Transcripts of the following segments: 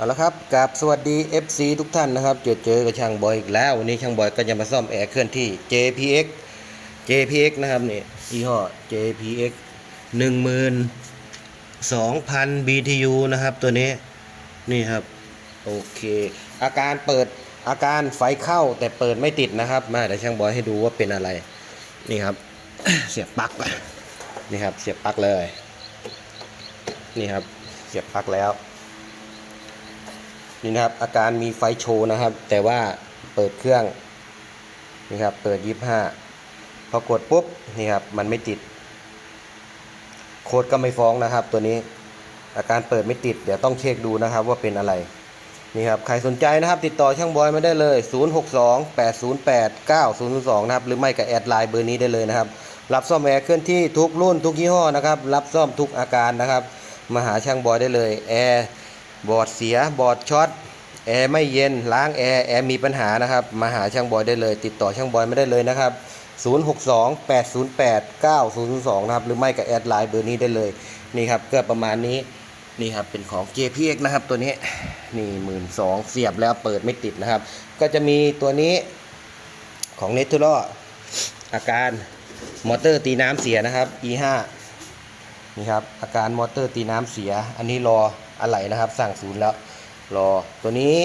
เอาละครับกับสวัสดี FC ทุกท่านนะครับ เจอเจอกับช่างบอยอีกแล้ว วันนี้ช่างบอยก็จะมาซ่อมแอร์เคลื่อนที่ JPX JPX นะครับนี่ยี่ห้อ JPX 12,000 BTU นะครับ ตัวนี้นี่ครับ โอเค อาการเปิดอาการไฟเข้าแต่เปิดไม่ติดนะครับ มาเดี๋ยวช่างบอยให้ดูว่าเป็นอะไร นี่ครับ เสียบปลั๊กไปนี่ครับ เสียบปลั๊กเลย นี่ครับ เสียบปลั๊กแล้ว นี่นะครับ อาการมีไฟโชว์นะครับ แต่ว่าเปิดเครื่องนี่ครับเปิดยี่ห้าพอกดปุ๊บนี่ครับมันไม่ติด โค้ดก็ไม่ฟ้องนะครับ ตัวนี้อาการเปิดไม่ติด เดี๋ยวต้องเช็คดูนะครับว่าเป็นอะไรนี่ครับใครสนใจนะครับ ติดต่อช่างบอยมาได้เลย 062 808 9002 นะครับ หรือไม่ก็แอดไลน์เบอร์นี้ได้เลยนะครับ รับซ่อมแอร์เคลื่อนที่ทุกรุ่นทุกยี่ห้อนะครับ รับซ่อมทุกอาการนะครับ มาหาช่างบอยได้เลยแอร์ บอร์ดเสียบอร์ดช็อตแอร์ไม่เย็นล้างแอร์แอร์มีปัญหานะครับ มาหาช่างบอยได้เลย ติดต่อช่างบอยไม่ได้เลยนะครับ 062 808 9002 นะครับ หรือไม่ก็แอดไลน์เบอร์นี้ได้เลย นี่ครับก็ประมาณนี้นี่ครับเป็นของ JPX นะครับ ตัวนี้นี่หมื่นสองเสียบแล้วเปิดไม่ติดนะครับ ก็จะมีตัวนี้ของ n e t u r a อาการมอเตอร์ตีน้ำเสียนะครับ E5 นี่ครับอาการมอเตอร์ตีน้ำเสีย อันนี้รออะไหล่นะครับสั่งศูนย์แล้วรอตัวนี้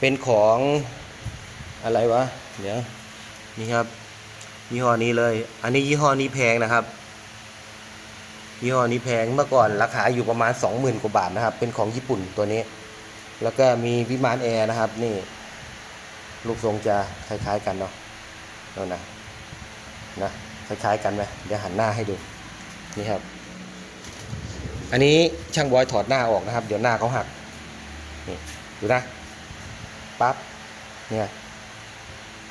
เป็นของอะไรวะเดี๋ยวนี่ครับยี่ห้อนี้เลย อันนี้ยี่ห้อนี้แพงนะครับยี่ห้อนี้แพงเมื่อก่อนราคาอยู่ประมาณ 20,000กว่าบาทนะครับ เป็นของญี่ปุ่นตัวนี้ แล้วก็มีวิมานแอร์นะครับ นี่ ลูกทรงจะคล้ายๆกันเนาะนั่นนะนะคล้ายๆกันไหมเดี๋ยวหันหน้าให้ดูนี่ครับ อันนี้ช่างบอยถอดหน้าออกนะครับ เดี๋ยวหน้าเขาหักนี่ดูนะปั๊บเนี่ย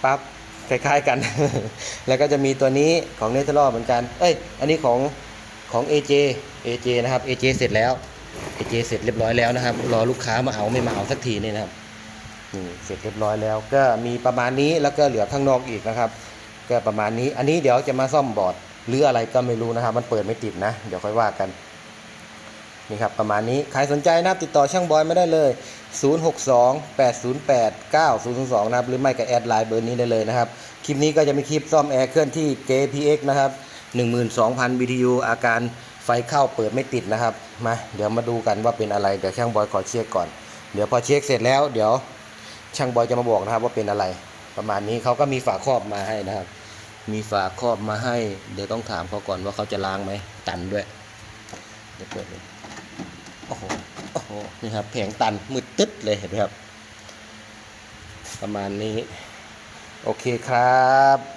ปั๊บคล้ายๆกัน แล้วก็จะมีตัวนี้ของเนเธอร์เหมือนกัน เอ้ย อันนี้ของของ AJ AJ นะครับ AJ เสร็จแล้ว AJ เสร็จเรียบร้อยแล้วนะครับ รอลูกค้ามาเอาไม่มาเอาสักทีนี่นะครับนี่เสร็จเรียบร้อยแล้วก็มีประมาณนี้แล้วก็เหลือข้างนอกอีกนะครับ ก็ประมาณนี้ อันนี้เดี๋ยวจะมาซ่อมบอร์ดหรืออะไรก็ไม่รู้นะครับ มันเปิดไม่ติดนะ เดี๋ยวค่อยว่ากัน นี่ครับประมาณนี้ ใครสนใจนะครับติดต่อช่างบอยไม่ได้เลย 062 808 9002 นะครับหรือไม่ก็แอดไลน์เบอร์นี้ได้เลยนะครับ คลิปนี้ก็จะมีคลิปซ่อมแอร์เคลื่อนที่ JPX นะครับ 12,000 BTU อาการไฟเข้าเปิดไม่ติดนะครับ มาเดี๋ยวมาดูกันว่าเป็นอะไร เดี๋ยวช่างบอยขอเช็คก่อน เดี๋ยวพอเช็คเสร็จแล้ว เดี๋ยวช่างบอยจะมาบอกนะครับว่าเป็นอะไร ประมาณนี้เขาก็มีฝาครอบมาให้นะครับ มีฝาครอบมาให้ เดี๋ยวต้องถามเขาก่อนว่าเขาจะล้างไหมตันด้วยเดี๋ยวเปิดเลย โอ้โหโอ้โหนี่ครับแผงตันมืดตึ๊ดเลยเห็นไหมครับ ประมาณนี้ โอเคครับ